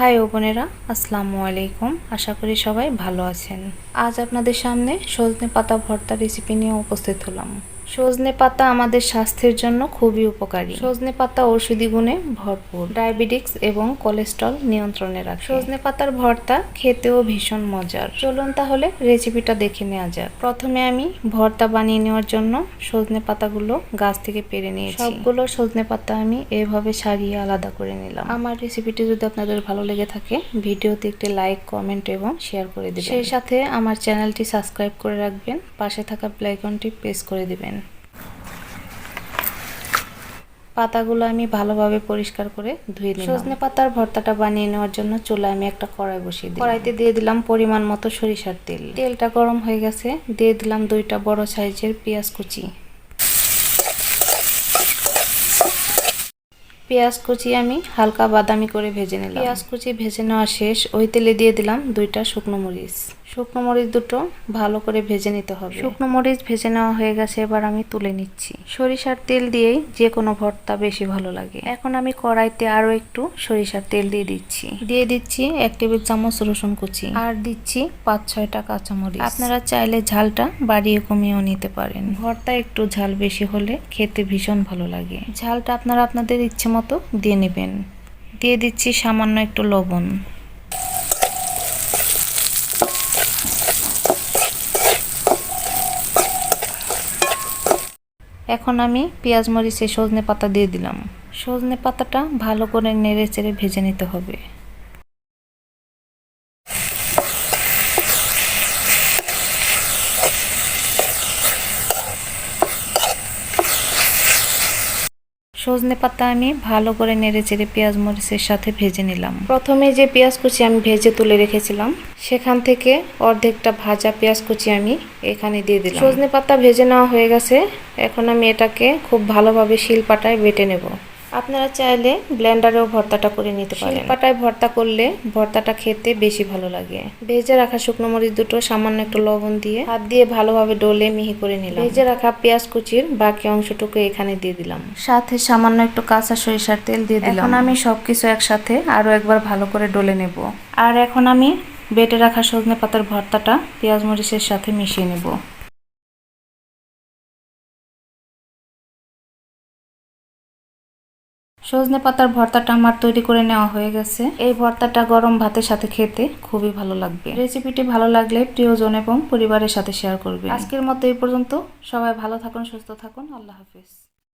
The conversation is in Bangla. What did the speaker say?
ভাই ও বোনেরা, আসসালামু আলাইকুম। আশা করি সবাই ভালো আছেন। আজ আপনাদের সামনে সজনে পাতা ভর্তা রেসিপি নিয়ে উপস্থিত হলাম। সজনে পাতা আমাদের স্বাস্থ্যের জন্য খুবই উপকারী। সজনে পাতা ঔষধি গুণে ভরপুর। ডায়াবেটিক্স এবং কোলেস্ট্রল নিয়ন্ত্রণে রাখে। সজনে পাতার ভর্তা খেতেও ভীষণ মজার। চলুন তাহলে রেসিপিটা দেখে নেওয়া যাক। প্রথমে আমি ভর্তা বানিয়ে নেওয়ার জন্য সজনে পাতাগুলো গাছ থেকে পেরে নিয়েছি। সবগুলো সজনে পাতা আমি এভাবে সারিয়ে আলাদা করে নিলাম। আমার রেসিপিটি যদি আপনাদের ভালো লেগে থাকে, ভিডিওতে একটি লাইক, কমেন্ট এবং শেয়ার করে দিবেন। সেই সাথে আমার চ্যানেলটি সাবস্ক্রাইব করে রাখবেন। পাশে থাকা প্লেআইকনটি প্রেস করে দিবেন। পাতাগুলো আমি ভালোভাবে পরিষ্কার করে ধুয়ে নিলাম। সজনে পাতার ভর্তাটা বানিয়ে নেওয়ার জন্য চুলে আমি একটা কড়াই বসিয়ে দিই কড়াইতে দিয়ে দিলাম পরিমাণ মতো সরিষার তেল। তেলটা গরম হয়ে গেছে। দিয়ে দিলাম দুইটা বড় সাইজের পেঁয়াজ কুচি। পেঁয়াজ কুচি আমি হালকা বাদামি করে ভেজে নিলাম। পেঁয়াজ কুচি ভেজে নেওয়া শেষ। ওই তেলে দিয়ে দিলাম দুইটা শুকনো মরিচ। শুকনো মরিচ দুটো ভালো করে ভেজে নিতে হবে। শুকনো মরিচ ভেজে নেওয়া হয়ে গেছে, এবার আমি তুলে নিচ্ছি। সরিষার তেল দিয়েই যে কোনো ভর্তা বেশি ভালো লাগে। এখন আমি কড়াইতে আরও একটু সরিষার তেল দিয়ে দিচ্ছি। দিয়ে দিচ্ছি এক টেবিল চামচ রসুন কুচি। আর দিচ্ছি পাঁচ ছয়টা কাঁচামরিচ। আপনারা চাইলে ঝালটা বাড়িয়ে কমিয়েও নিতে পারেন। ভর্তা একটু ঝাল বেশি হলে খেতে ভীষণ ভালো লাগে। ঝালটা আপনারা আপনাদের ইচ্ছে মতো দিয়ে নেবেন। দিয়ে দিচ্ছি সামান্য একটু লবণ। এখন আমি পেঁয়াজ মরিচে সজনে পাতা দিয়ে দিলাম। সজনে পাতাটা ভালো করে নেড়ে চেড়ে ভেজে নিতে হবে। সজনে পাতা আমি ভালো করে নেড়ে চেড়ে পেঁয়াজ মরিচের সাথে ভেজে নিলাম। প্রথমে যে পেঁয়াজ কুচি আমি ভেজে তুলে রেখেছিলাম, সেখান থেকে অর্ধেকটা ভাজা পেঁয়াজ কুচি আমি এখানে দিয়ে দিলাম। সজনে পাতা ভেজে নেওয়া হয়ে গেছে, এখন আমি এটাকে খুব ভালোভাবে শিল পাটায় বেটে নেব। আপনারা চাইলে ব্লেন্ডারেও ভর্তাটা করে নিতে পারেন। পাটায় ভর্তা করলে ভর্তাটা খেতে বেশি ভালো লাগে। ভেজে রাখা শুকনো মরিচ দুটো সামান্য একটু লবণ দিয়ে হাত দিয়ে ভালোভাবে ডলে মিহি করে নিলাম। ভেজে রাখা পেঁয়াজ কুচির বাকি অংশটুকু এখানে দিয়ে দিলাম। সাথে সামান্য একটু কাঁচা সরিষার তেল দিয়ে দিলাম। এখন আমি সবকিছু একসাথে আরও একবার ভালো করে ডলে নেব। আর এখন আমি বেটে রাখা সজনে পাতার ভর্তাটা পেঁয়াজ মরিচের সাথে মিশিয়ে নেব। সজনে পাতার ভর্তাটা আমার তৈরি করে নেওয়া হয়ে গেছে। এই ভর্তাটা গরম ভাতের সাথে খেতে খুবই ভালো লাগবে। রেসিপিটি ভালো লাগলে প্রিয়জন এবং পরিবারের সাথে শেয়ার করবে আজকের মতো এই পর্যন্ত। সবাই ভালো থাকুন, সুস্থ থাকুন। আল্লাহ হাফিজ।